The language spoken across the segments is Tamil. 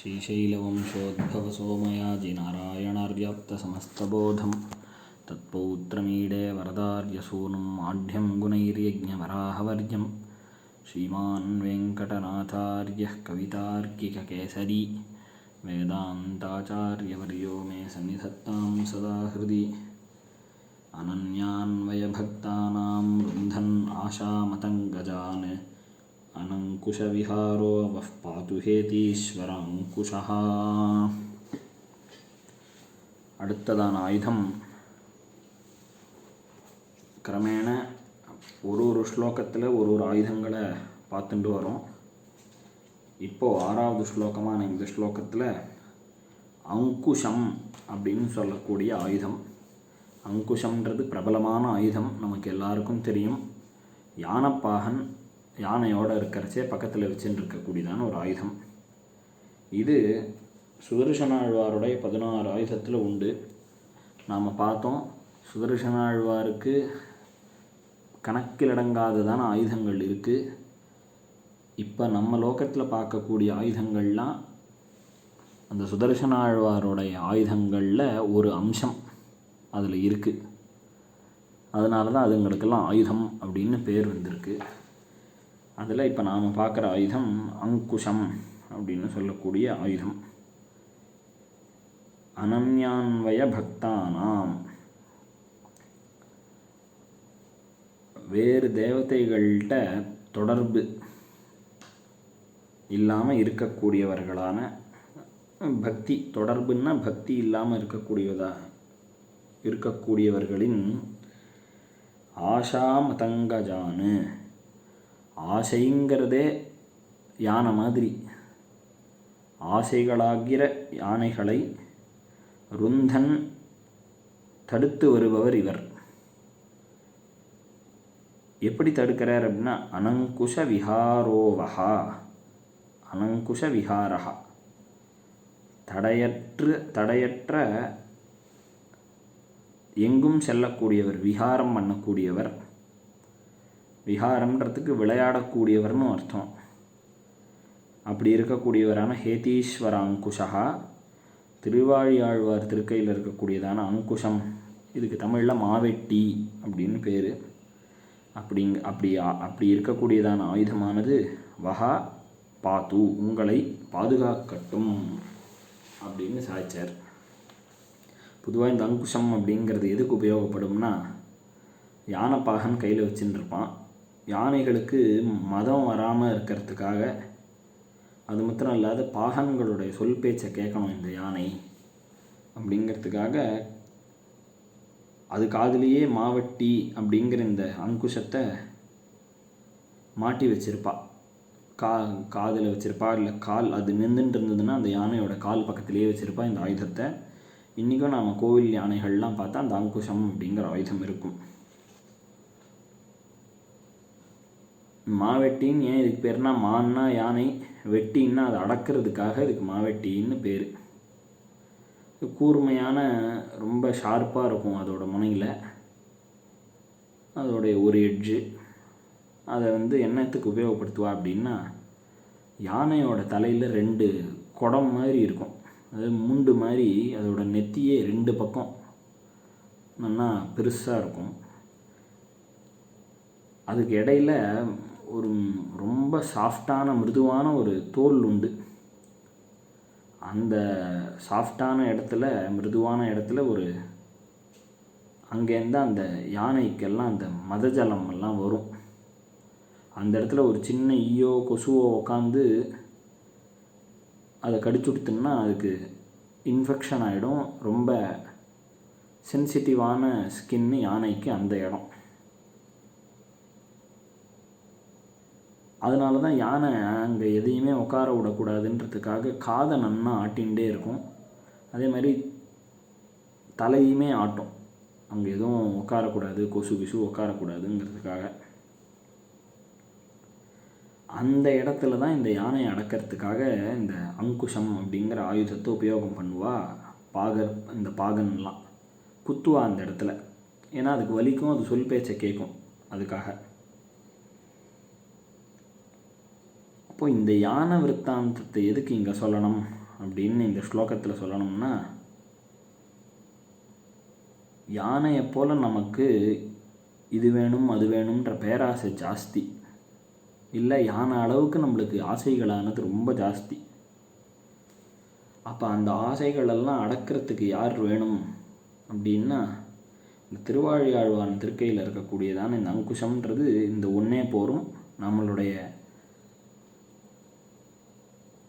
श्रीशैलवंशोद्भवसोमयाजिनारायणार्याप्तसमस्तबोधं तत्पौत्रमीडे वरदार्यसूनुं माढ्यं गुणैर्यज्ञवराहवर्यं श्रीमान् वेङ्कटनाथार्यः कवितार्किककेसरी। वेदान्ताचार्यवर्यो मे सन्निधत्तां सदा हृदि अनन्यान्वयभक्तानां रुन्धन् आशामतङ्गजान् अनङ्कुशविहारो वः पातु हेतीश्वराङ्कुशः அடுத்ததான ஆயுதம் கிரமேண ஒரு ஒரு ஸ்லோகத்தில் ஒரு ஒரு ஆயுதங்களை பார்த்துட்டு வரோம் இப்போது ஆறாவது ஸ்லோகமான இந்த ஸ்லோகத்தில் அங்குஷம் அப்படின்னு சொல்லக்கூடிய ஆயுதம் அங்குஷம்ன்றது பிரபலமான ஆயுதம் நமக்கு எல்லாருக்கும் தெரியும் யானப்பாகன் யானையோடு இருக்கிறச்சே பக்கத்தில் வச்சுன்னு இருக்கக்கூடியதான ஒரு ஆயுதம். இது சுதர்சனாழ்வாருடைய பதினாறு ஆயுதத்தில் உண்டு. நாம் பார்த்தோம் சுதர்சனாழ்வாருக்கு கணக்கிலடங்காததான ஆயுதங்கள் இருக்குது இப்போ நம்ம லோகத்தில் பார்க்கக்கூடிய ஆயுதங்கள்லாம் அந்த சுதர்சனாழ்வாருடைய ஆயுதங்களில் ஒரு அம்சம் அதில் இருக்குது அதனால தான் அதுங்களுக்கெல்லாம் ஆயுதம் அப்படின்னு பேர் வந்திருக்கு. அதில் இப்போ நாம் பார்க்குற ஆயுதம் அங்குஷம் அப்படின்னு சொல்லக்கூடிய ஆயுதம். அனன்யான்வய பக்தானாம். வேறு தேவதைகள்கிட்ட தொடர்பு இல்லாமல் இருக்கக்கூடியவர்களான பக்தி தொடர்புன்னா பக்தி இல்லாமல் இருக்கக்கூடியதா இருக்கக்கூடியவர்களின் ஆஷா மதங்கஜானு ஆசைங்கிறதே யானை மாதிரி. ஆசைகளாகிற யானைகளை ருந்தன் தடுத்து வருபவர் இவர். எப்படி தடுக்கிறார் அப்படின்னா அனங்குஷ விஹாரோவஹா அனங்குஷ விஹாரஹா. தடையற்று தடையற்ற எங்கும் செல்லக்கூடியவர் விஹாரம் பண்ணக்கூடியவர். விஹாரம்ன்றதுக்கு விளையாடக்கூடியவர்னு அர்த்தம். அப்படி இருக்கக்கூடியவரான ஹேதீஸ்வர ஹேதீஸ்வராங்குஷா திருவாழியாழ்வார் திருக்கையில் இருக்கக்கூடியதான அங்குஷம். இதுக்கு தமிழில் மாவெட்டி அப்படின்னு பேர். அப்படிங்க அப்படி அப்படி இருக்கக்கூடியதான ஆயுதமானது வஹா பாத்து உங்களை பாதுகாக்கட்டும் அப்படின்னு சாய்ச்சார் பொதுவாக இந்த அங்குஷம் அப்படிங்கிறது எதுக்கு உபயோகப்படும்னா யானைப்பாகன் கையில் வச்சுட்டு இருப்பான். யானைகளுக்கு மதம் வராமல் இருக்கிறதுக்காக அது மாத்திரம் இல்லாத பாகன்களுடைய சொல் பேச்சை கேட்கணும் இந்த யானை அப்படிங்கிறதுக்காக அது காதலியே மாவட்டி அப்படிங்கிற இந்த அங்குஷத்தை மாட்டி வச்சிருப்பா. கா காதில் வச்சிருப்பா இல்லை கால் அது நின்றுட்டு இருந்ததுன்னா அந்த யானையோட கால் பக்கத்துலேயே வச்சுருப்பா இந்த ஆயுதத்தை. இன்றைக்கும் நாம் கோவில் யானைகள்லாம் பார்த்தா அந்த அங்குஷம் அப்படிங்கிற ஆயுதம் இருக்கும். மாவெட்டின்னு ஏன் இதுக்கு பேர்னா மான்னா யானை வெட்டின்னா அதை அடக்கிறதுக்காக இதுக்கு மாவெட்டின்னு பேர். கூர்மையான ரொம்ப ஷார்ப்பாக இருக்கும் அதோட முனையில். அதோடைய ஒரு எட்ஜு அதை வந்து என்னத்துக்கு உபயோகப்படுத்துவா அப்படின்னா யானையோட தலையில் ரெண்டு குடம் மாதிரி இருக்கும். அதாவது முண்டு மாதிரி அதோட நெத்தியே ரெண்டு பக்கம் நல்லா பெருசாக இருக்கும். அதுக்கு இடையில் ஒரு ரொம்ப சாஃப்டான மிருதுவான ஒரு தோல் உண்டு. அந்த சாஃப்டான இடத்துல மிருதுவான இடத்துல ஒரு அங்கேருந்து அந்த யானைக்கெல்லாம் அந்த மதஜலம் எல்லாம் வரும். அந்த இடத்துல ஒரு சின்ன ஈயோ கொசுவோ உக்காந்து அதை கடிச்சுடுத்துன்னா அதுக்கு இன்ஃபெக்ஷன் ஆகிடும் ரொம்ப சென்சிட்டிவான ஸ்கின்னு யானைக்கு அந்த இடம். அதனால தான் யானை அங்கே எதையுமே உட்கார விடக்கூடாதுன்றதுக்காக காதை நன்னா ஆட்டின்ண்டே இருக்கும். அதே மாதிரி தலையுமே ஆட்டும். அங்கே எதுவும் உட்காரக்கூடாது கொசு கிசு உட்காரக்கூடாதுங்கிறதுக்காக. அந்த இடத்துல தான் இந்த யானையை அடக்கிறதுக்காக இந்த அங்குஷம் அப்படிங்கிற ஆயுதத்தை உபயோகம் பண்ணுவா பாகர் இந்த பாகன்லாம். குத்துவா அந்த இடத்துல. ஏன்னா அதுக்கு வலிக்கும் அது சொல் பேச்சை கேட்கும். அதுக்காக. இப்போ இந்த யானை விற்த்தாந்தத்தை எதுக்கு இங்கே சொல்லணும் அப்படின்னு இந்த ஸ்லோகத்தில் சொல்லணும்னா யானையை போல் நமக்கு இது வேணும் அது வேணுன்ற பேராசை ஜாஸ்தி. இல்லை யானை அளவுக்கு நம்மளுக்கு ஆசைகளானது ரொம்ப ஜாஸ்தி. அப்போ அந்த ஆசைகளெல்லாம் அடக்கிறதுக்கு யார் வேணும் அப்படின்னா இந்த திருவாழியாழ்வான் திருக்கையில் இருக்கக்கூடியதான இந்த அங்குஷம்ன்றது இந்த ஒன்றே போரும் நம்மளுடைய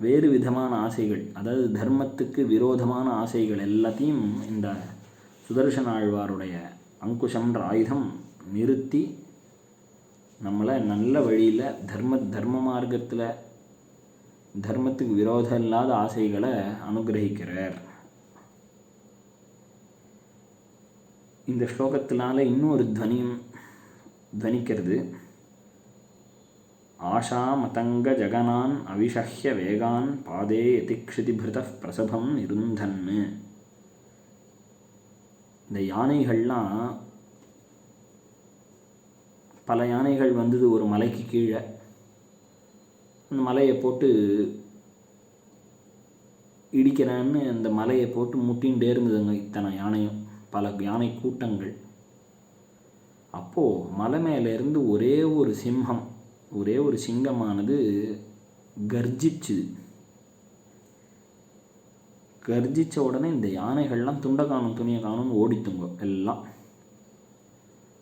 வேறு விதமான ஆசைகள் அதாவது தர்மத்துக்கு விரோதமான ஆசைகள் எல்லாத்தையும் இந்த சுதர்சன ஆழ்வாருடைய அங்குஷம்ன்ற ஆயுதம் நிறுத்தி நம்மளை நல்ல வழியில் தர்ம தர்ம மார்க்கத்தில் தர்மத்துக்கு விரோதம் இல்லாத ஆசைகளை அனுகிரகிக்கிறார். இந்த ஸ்லோகத்தினால இன்னொரு துவனியும் துவனிக்கிறது. ஆஷா மதங்க ஜகனான் அவிஷஹ்ய வேகான் பாதே யதிக்ஷிதிபிருத பிரசபம் இருந்தன்னு இந்த யானைகள்லாம் பல யானைகள் வந்தது ஒரு மலைக்கு கீழே. அந்த மலையை போட்டு இடிக்கிறேன்னு அந்த மலையை போட்டு முட்டின்ண்டே இருந்ததுங்க இத்தனை யானையும் பல யானை கூட்டங்கள். அப்போது மலை மேலேருந்து ஒரே ஒரு சிம்ஹம் ஒரே ஒரு சிங்கமானது கர்ஜிச்சுது. கர்ஜித்த உடனே இந்த யானைகள்லாம் துண்டை காணும் துணியை காணும்னு ஓடித்துங்க எல்லாம்.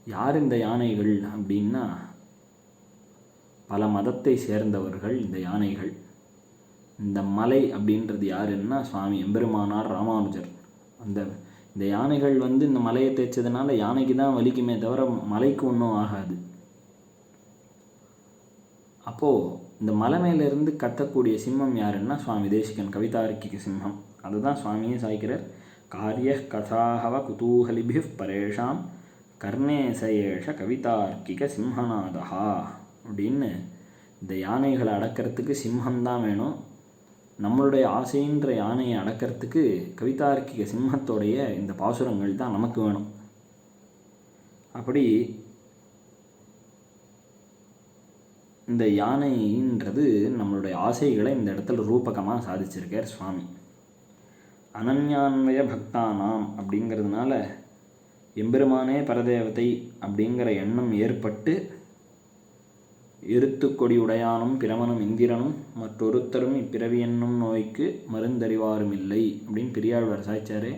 யார் இந்த யானைகள் அப்படின்னா பல மதத்தை சேர்ந்தவர்கள் இந்த யானைகள். இந்த மலை அப்படின்றது யாருன்னா சுவாமி எம்பெருமானார் ராமானுஜர். அந்த இந்த யானைகள் வந்து இந்த மலையை தேய்ச்சதுனால யானைக்கு தான் வலிக்குமே தவிர மலைக்கு ஒன்றும் ஆகாது. அப்போது இந்த மலை மேலேருந்து கத்தக்கூடிய சிம்மம் யாருன்னா சுவாமி தேசிகன் கவிதார்க்கிக சிம்மம். அதுதான் சுவாமியே சாய்க்கிறார். காரிய கதாகவ குதூகலிபி பரேஷாம் கர்ணேசயேஷ கவிதார்க்கிக சிம்மநாதா அப்படின்னு இந்த யானைகளை அடக்கிறதுக்கு சிம்மந்தான் வேணும். நம்மளுடைய ஆசைன்ற யானையை அடக்கிறதுக்கு கவிதார்க்கிக சிம்மத்தோடைய இந்த பாசுரங்கள் தான் நமக்கு வேணும். அப்படி இந்த யானைன்றது நம்மளுடைய ஆசைகளை இந்த இடத்துல ரூபகமாக சாதிச்சிருக்கார் சுவாமி. அனன்யான்வய பக்தானாம் அப்படிங்கிறதுனால எம்பெருமானே பரதேவதை அப்படிங்கிற எண்ணம் ஏற்பட்டு எருத்து உடையானும் பிரமனும் இந்திரனும் மற்றொருத்தரும் இப்பிறவி என்னும் நோய்க்கு மருந்தறிவாரும் இல்லை அப்படின்னு பெரியாழ்வார் சாய்ச்சாரே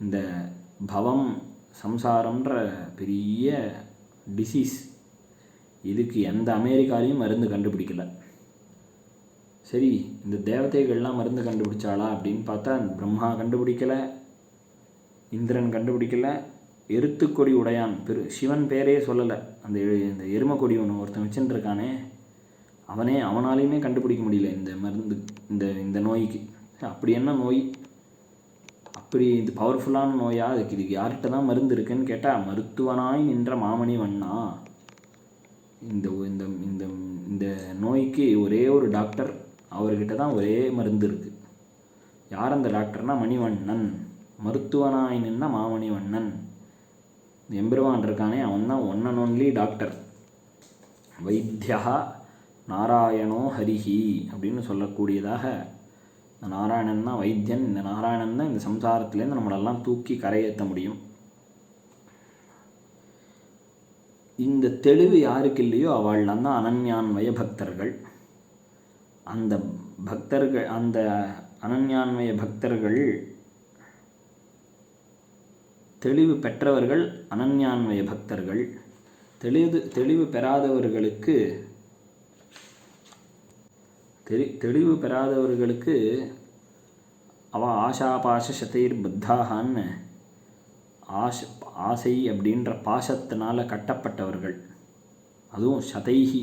இந்த பவம் சம்சாரம்ன்ற பெரிய டிசீஸ் இதுக்கு எந்த அமெரிக்காலையும் மருந்து கண்டுபிடிக்கல. சரி இந்த தேவதைகள்லாம் மருந்து கண்டுபிடிச்சாளா அப்படின்னு பார்த்தா பிரம்மா கண்டுபிடிக்கல இந்திரன் கண்டுபிடிக்கலை எருத்துக்கொடி உடையான் பெரு சிவன் பேரே சொல்லலை. அந்த இந்த எருமக்கொடி ஒன்று ஒருத்தன் வச்சுட்டுருக்கானே அவனே அவனாலையுமே கண்டுபிடிக்க முடியல இந்த மருந்து இந்த இந்த நோய்க்கு. அப்படி என்ன நோய்? அப்படி இது பவர்ஃபுல்லான நோயா? அதுக்கு இதுக்கு யார்கிட்ட தான் மருந்து இருக்குன்னு கேட்டால் மருத்துவனாய் நின்ற மாமணி வண்ணா. இந்த இந்த இந்த இந்த நோய்க்கு ஒரே ஒரு டாக்டர் அவர்கிட்ட தான் ஒரே மருந்து இருக்குது யார் அந்த டாக்டர்னா மணிவண்ணன். மருத்துவனாயின்னா மாமணிவண்ணன். எம்பெருவான் இருக்கானே அவன் தான் ஒன் அண்ட் ஒன்லி டாக்டர் வைத்தியா நாராயணோ ஹரிஹி அப்படின்னு சொல்லக்கூடியதாக இந்த நாராயணன் தான் வைத்தியன். இந்த நாராயணன் தான் இந்த சம்சாரத்துலேருந்து நம்மளெல்லாம் தூக்கி கரையேற்ற முடியும். இந்த தெளிவு யாருக்கு இல்லையோ அவள்லாம் தான் அனன்யான்மய பக்தர்கள் அந்த பக்தர்கள் அந்த அனன்யான்மய பக்தர்கள் தெளிவு பெற்றவர்கள் அனன்யான்மய பக்தர்கள் தெளிவு தெளிவு பெறாதவர்களுக்கு தெளி தெளிவு பெறாதவர்களுக்கு அவ ஆஷாபாஷ சதைர் பத்தாகான்னு ஆஷ ஆசை அப்படின்ற பாசத்தினால் கட்டப்பட்டவர்கள். அதுவும் சதைகி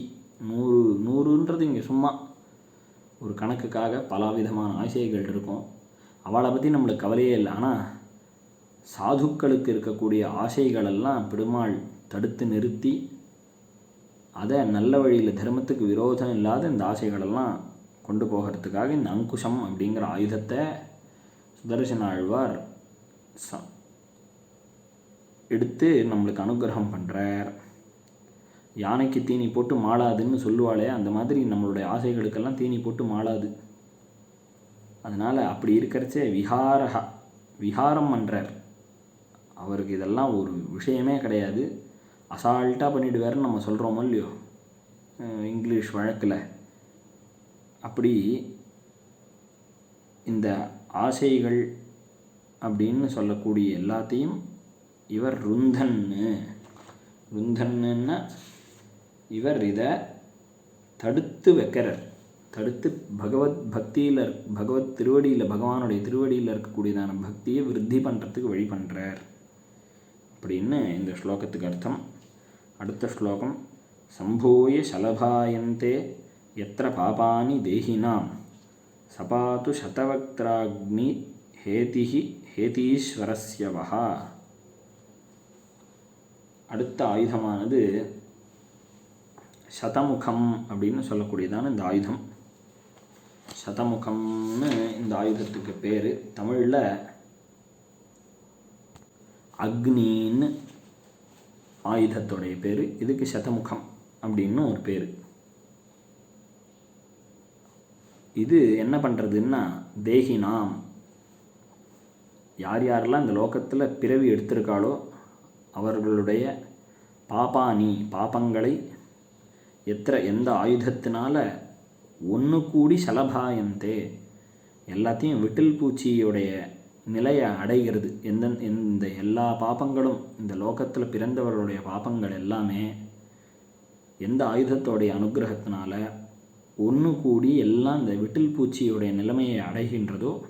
நூறு நூறுன்றது இங்கே சும்மா. ஒரு கணக்குக்காக பலவிதமான ஆசைகள் இருக்கும். அவளை பற்றி நம்மளுக்கு கவலையே இல்லை. ஆனால் சாதுக்களுக்கு இருக்கக்கூடிய ஆசைகளெல்லாம் பெருமாள் தடுத்து நிறுத்தி அதை நல்ல வழியில் தர்மத்துக்கு விரோதம் இல்லாத இந்த ஆசைகளெல்லாம் கொண்டு போகிறதுக்காக இந்த அங்குஷம் அப்படிங்கிற ஆயுதத்தை சுதர்சன ஆழ்வார் ச எடுத்து நம்மளுக்கு அனுகிரகம் பண்ணுறார் யானைக்கு தீனி போட்டு மாளாதுன்னு சொல்லுவாளே அந்த மாதிரி நம்மளுடைய ஆசைகளுக்கெல்லாம் தீனி போட்டு மாளாது அதனால் அப்படி இருக்கிறச்சே விஹாரஹா விஹாரம் பண்ணுறார் அவருக்கு இதெல்லாம் ஒரு விஷயமே கிடையாது. அசால்ட்டாக பண்ணிவிடுவாருன்னு நம்ம சொல்கிறோமோ இல்லையோ? இங்கிலீஷ் வழக்கில். அப்படி இந்த ஆசைகள் அப்படின்னு சொல்லக்கூடிய எல்லாத்தையும் இவர் ருந்தன்னு. ருந்தன்னுன்னா இவர் இதை தடுத்து வைக்கிறார். தடுத்து பகவத் பக்தியில் பகவத் திருவடியில் பகவானுடைய திருவடியில் இருக்கக்கூடியதான பக்தியை விருத்தி பண்ணுறதுக்கு வழி பண்ணுறார் அப்படின்னு இந்த ஸ்லோகத்துக்கு அர்த்தம். அடுத்த ஸ்லோகம் சம்பூய சலபாயந்தே எத்திர பாபானி தேகினாம். சபாத்து சதவக்திராக்னி ஹேதிஹி ஹேதீஸ்வரஸ்யவஹா. அடுத்த ஆயுதமானது சதமுகம் அப்படின்னு சொல்லக்கூடியதான இந்த ஆயுதம். சதமுகம்னு இந்த ஆயுதத்துக்கு பேர். தமிழில் அக்னின்னு ஆயுதத்துடைய பேர். இதுக்கு சதமுகம் அப்படின்னு ஒரு பேர். இது என்ன பண்ணுறதுன்னா தேகினாம். யார் யாரெல்லாம் இந்த லோகத்தில் பிறவி எடுத்திருக்காளோ அவர்களுடைய பாபானி பாபங்களை எத்திர எந்த ஆயுதத்தினால ஒன்று கூடி சலபாயந்தே? எல்லாத்தையும் விட்டில் பூச்சியுடைய நிலையை அடைகிறது. எந்த இந்த எல்லா பாபங்களும் இந்த லோகத்தில் பிறந்தவர்களுடைய பாபங்கள் எல்லாமே எந்த ஆயுதத்தோடைய அனுகிரகத்தினால ஒன்று கூடி எல்லாம் இந்த விட்டில் பூச்சியுடைய நிலைமையை அடைகின்றதோ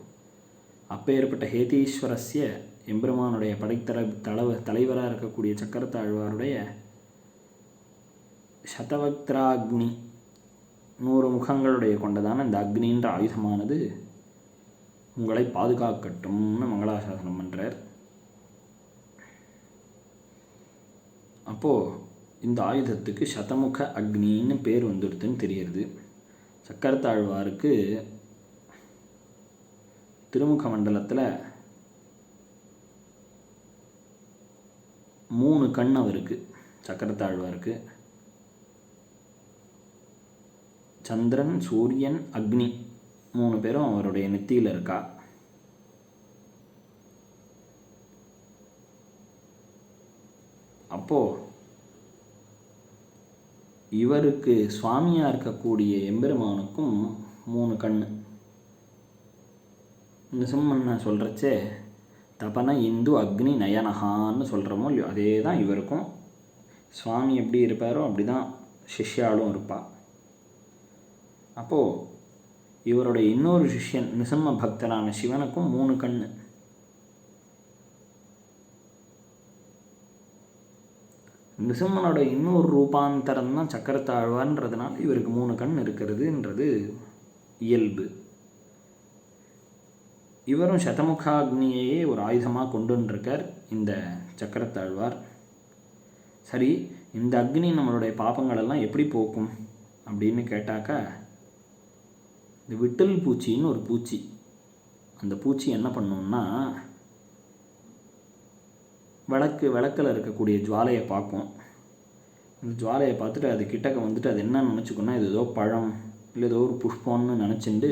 அப்பேற்பட்ட ஹேதீஸ்வரஸ்ய எம்பெருமானுடைய படைத்தர தலைவ தலைவராக இருக்கக்கூடிய சக்கரத்தாழ்வாருடைய சதவக்திராக்னி நூறு முகங்களுடைய கொண்டதான இந்த அக்னின்ற ஆயுதமானது உங்களை பாதுகாக்கட்டும்னு மங்களாசாசனம் பண்ணுறார் அப்போது இந்த ஆயுதத்துக்கு சதமுக அக்னின்னு பேர் வந்துடுதுன்னு தெரியுது. சக்கரத்தாழ்வாருக்கு திருமுக மண்டலத்தில் மூணு கண் அவருக்கு. சக்கரத்தாழ்வாருக்கு சந்திரன் சூரியன் அக்னி மூணு பேரும் அவருடைய நெத்தியில் இருக்கா? அப்போது இவருக்கு சுவாமியாக இருக்கக்கூடிய எம்பெருமானுக்கும் மூணு கண் நான் சொல்கிறச்சே தபன இந்து அக்னி நயனஹான்னு சொல்கிறோமோ இல்லையோ அதே தான் இவருக்கும். சுவாமி எப்படி இருப்பாரோ அப்படி தான் சிஷ்யாலும் இருப்பாள் அப்போது இவருடைய இன்னொரு சிஷ்யன் நிசம்ம பக்தரான சிவனுக்கும் மூணு கண் நிசம்மனோட இன்னொரு ரூபாந்தரம் தான் சக்கரத்தாழ்வான்றதுனால இவருக்கு மூணு கண் இருக்கிறதுன்றது இயல்பு. இவரும் சதமுகாக்னியையே ஒரு ஆயுதமாக கொண்டுருக்கார் இந்த சக்கரத்தாழ்வார். சரி இந்த அக்னி நம்மளுடைய பாப்பங்களெல்லாம் எப்படி போக்கும் அப்படின்னு கேட்டாக்கா இந்த விட்டல் பூச்சின்னு ஒரு பூச்சி. அந்த பூச்சி என்ன பண்ணும்னா விளக்கு விளக்கில் இருக்கக்கூடிய ஜுவாலையை பார்க்கும். அந்த ஜுவாலையை பார்த்துட்டு அது கிட்டக்க வந்துட்டு அது என்ன நினச்சிக்கோன்னா இது ஏதோ பழம் இல்லை ஏதோ ஒரு புஷ்பம்னு நினச்சிண்டு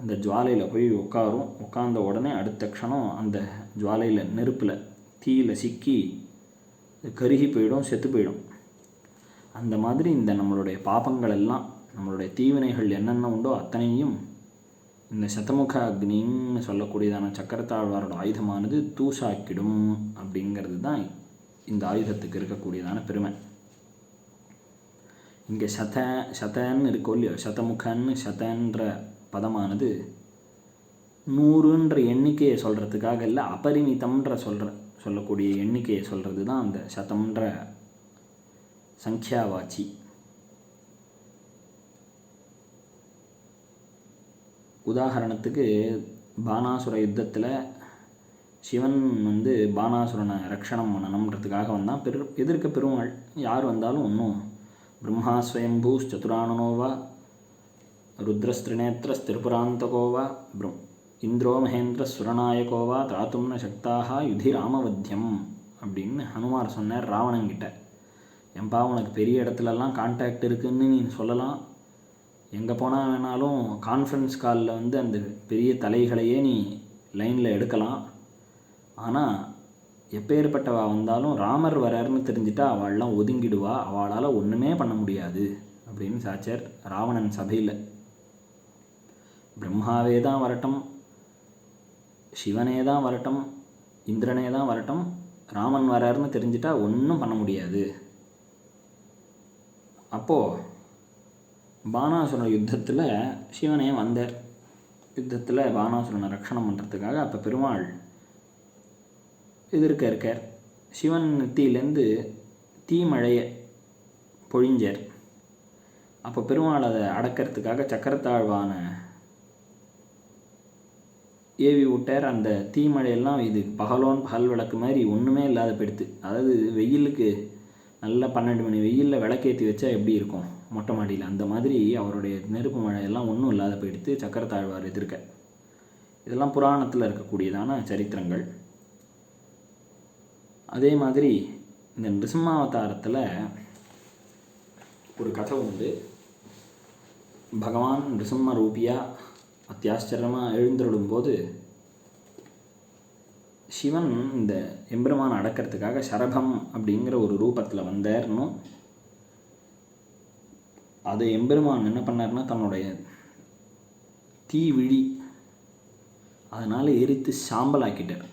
அந்த ஜுவாலையில் போய் உட்காரும். உட்காந்த உடனே அடுத்த க்ஷணம் அந்த ஜுவாலையில் நெருப்பில் தீயில் சிக்கி கருகி போயிடும் செத்து போயிடும். அந்த மாதிரி இந்த நம்மளுடைய பாபங்கள் எல்லாம் நம்மளுடைய தீவினைகள் என்னென்ன உண்டோ அத்தனையும் இந்த சதமுக அக்னின்னு சொல்லக்கூடியதான சக்கரத்தாழ்வாரோட ஆயுதமானது தூசாக்கிடும் அப்படிங்கிறது தான் இந்த ஆயுதத்துக்கு இருக்கக்கூடியதான பெருமை. இங்கே சத சதன்னு இருக்கோ இல்லையோ? சதமுகன்னு சதன்ற பதமானது நூறுன்ற எண்ணிக்கையை சொல்கிறதுக்காக இல்லை அபரிமிதம்ன்ற சொல்கிற சொல்லக்கூடிய எண்ணிக்கையை சொல்கிறது தான் அந்த சதம்ன்ற சங்கியாவாச்சி. உதாரணத்துக்கு பானாசுர யுத்தத்தில் சிவன் வந்து பானாசுரனை ரக்ஷணம் பண்ணணுன்றதுக்காக வந்தான். பெரு எதிர்க்க பெருமாள் யார் வந்தாலும் ஒன்றும் பிரம்மா ஸ்வயம்பூஸ் சதுரானனோவா ருத்ரஸ்திரிநேத்திரஸ்திருபுராந்தகோவா பிரம் இந்திரோ மகேந்திர சுரநாயகோவா திராத்தும் சக்தாக யுதி ராமவத்தியம் அப்படின்னு ஹனுமார் சொன்னார் ராவணங்கிட்ட எம்பா உனக்கு பெரிய இடத்துலலாம் கான்டாக்ட் இருக்குதுன்னு நீ சொல்லலாம். எங்கே போனால் வேணாலும் கான்ஃபரன்ஸ் காலில் வந்து அந்த பெரிய தலைகளையே நீ லைனில் எடுக்கலாம். ஆனால் எப்பேற்பட்டவா வந்தாலும் ராமர் வராருன்னு தெரிஞ்சிட்டா அவள்லாம் ஒதுங்கிடுவா. அவளால் ஒன்றுமே பண்ண முடியாது. அப்படின்னு சாச்சார் ராவணன் சபையில். பிரம்மாவே தான் வரட்டும் சிவனே தான் வரட்டும் இந்திரனே தான் வரட்டும் ராமன் வராருன்னு தெரிஞ்சிட்டா ஒன்றும் பண்ண முடியாது. அப்போது பானாசுரன் யுத்தத்தில் சிவனே வந்தார். யுத்தத்தில் பானாசுரனை ரட்சணம் பண்ணுறதுக்காக அப்போ பெருமாள் எதிர்க்க இருக்கார். சிவன் நெத்தியிலேருந்து தீமழையை பொழிஞ்சார். அப்போ பெருமாள் அதை அடக்கிறதுக்காக சக்கரத்தாழ்வான ஏவி விட்டார். அந்த தீமழையெல்லாம் இது பகலோன் பகல் விளக்கு மாதிரி ஒன்றுமே இல்லாத போயிடுத்து அதாவது வெயிலுக்கு நல்ல பன்னெண்டு மணி வெயிலில் விளக்கேற்றி வச்சா எப்படி இருக்கும்? மொட்டை மாடியில். அந்த மாதிரி அவருடைய நெருப்பு மழையெல்லாம் ஒன்றும் இல்லாத போயிடுத்து சக்கரத்தாழ்வார் எதிர்க்க. இதெல்லாம் புராணத்தில் இருக்கக்கூடியதான சரித்திரங்கள். அதே மாதிரி இந்த நிருசிம்மாவதாரத்தில் ஒரு கதை உண்டு. பகவான் நிருசிம்ம ரூபியா அத்தியாச்சரியமாக எழுந்தருளும்போது சிவன் இந்த எம்பெருமான் அடக்கிறதுக்காக சரபம் அப்படிங்கிற ஒரு ரூபத்தில் வந்தார்னும் அது எம்பெருமான் என்ன பண்ணார்னா தன்னுடைய தீ விழி அதனால் எரித்து சாம்பலாக்கிட்டார்.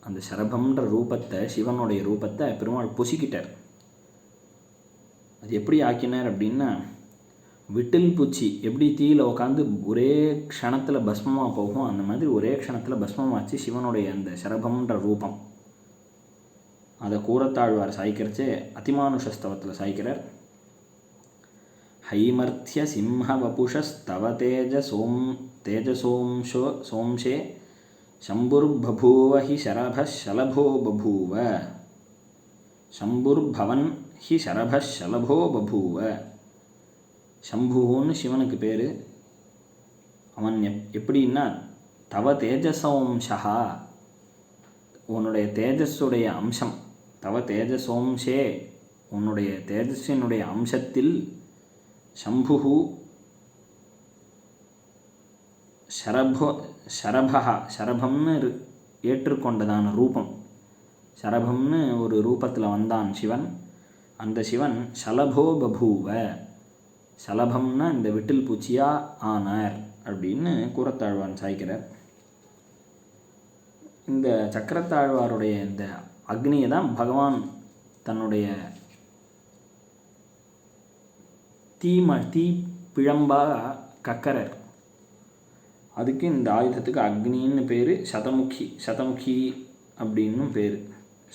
அந்த சரபம்ன்ற ரூபத்தை சிவனுடைய ரூபத்தை பெருமாள் பொசிக்கிட்டார். அது எப்படி ஆக்கினார் அப்படின்னா விட்டில் பூச்சி எப்படி தீயில் உட்காந்து ஒரே க்ஷணத்தில் பஸ்மமாக போகும் அந்த மாதிரி ஒரே க்ஷணத்தில் பஸ்மமாச்சு சிவனுடைய அந்த சரபம்ன்ற ரூபம். அதை கூறத்தாழ்வார் சாய்க்கிறச்சே அதிமானுஷஸ்தவத்தில் சாய்க்கிறார். ஹைமர்த்திய சிம்ம வபுஷஸ்தவ தேஜ சோம் தேஜ சோம்ஷோ சோம்ஷே சம்புர் பபூவ ஹி சரப ஷலபோ பபூவ சம்புர்பவன் ஹி சரப ஷலபோ பபூவ. சம்புன்னு சிவனுக்கு பேர். அவன் எப் எப்படின்னா தவ தேஜசோம்சா உன்னுடைய தேஜஸுடைய அம்சம் தவ தேஜசோம்சே உன்னுடைய தேஜஸினுடைய அம்சத்தில் சம்பு ஷரபோ ஷரபா ஷரபம்னு ஏற்றுக்கொண்டதான ரூபம். ஷரபம்னு ஒரு ரூபத்தில் வந்தான் சிவன். அந்த சிவன் ஷலபோ பபூவ. சலபம்னா இந்த விட்டில் பூச்சியா ஆனார் அப்படின்னு கூறத்தாழ்வான் சாய்க்கிறார். இந்த சக்கரத்தாழ்வாருடைய இந்த அக்னியை தான் பகவான் தன்னுடைய தீம தீ பிழம்பாக கக்கரர். அதுக்கு இந்த ஆயுதத்துக்கு அக்னின்னு பேர் சதமுகி சதமுகி அப்படின்னும் பேர்.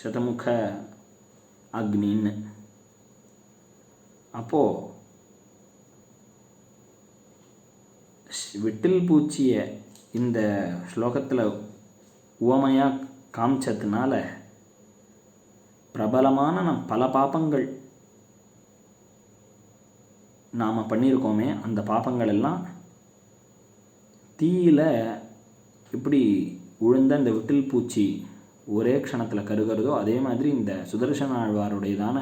சதமுக அக்னின்னு. அப்போது விட்டில் பூச்சியை இந்த ஸ்லோகத்தில் உவமையாக காமிச்சதுனால பிரபலமான நம் பல பாப்பங்கள் நாம் பண்ணியிருக்கோமே அந்த பாப்பங்கள் எல்லாம் தீயில எப்படி உழுந்த இந்த விட்டில் பூச்சி ஒரே க்ஷணத்தில் கருகிறதோ அதே மாதிரி இந்த சுதர்சன ஆழ்வாருடையதான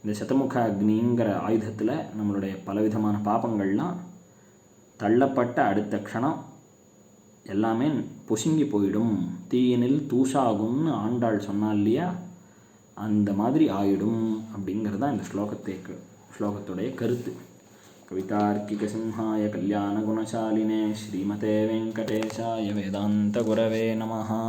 இந்த சதமுக அக்னிங்கிற ஆயுதத்தில் நம்மளுடைய பலவிதமான பாப்பங்கள்லாம் தள்ளப்பட்ட அடுத்த க்ஷணம். எல்லாமே பொசுங்கி போயிடும். தீயினில் தூசாகும்னு ஆண்டாள் சொன்னால் இல்லையா? அந்த மாதிரி ஆயிடும் அப்படிங்கிறது தான் இந்த ஸ்லோகத்தை ஸ்லோகத்துடைய கருத்து. கவிதார்க்க சிம்ஹாய கல்யாண குணசாலினே ஸ்ரீமதே வெங்கடேஷாய வேதாந்த குரவே நமஹா.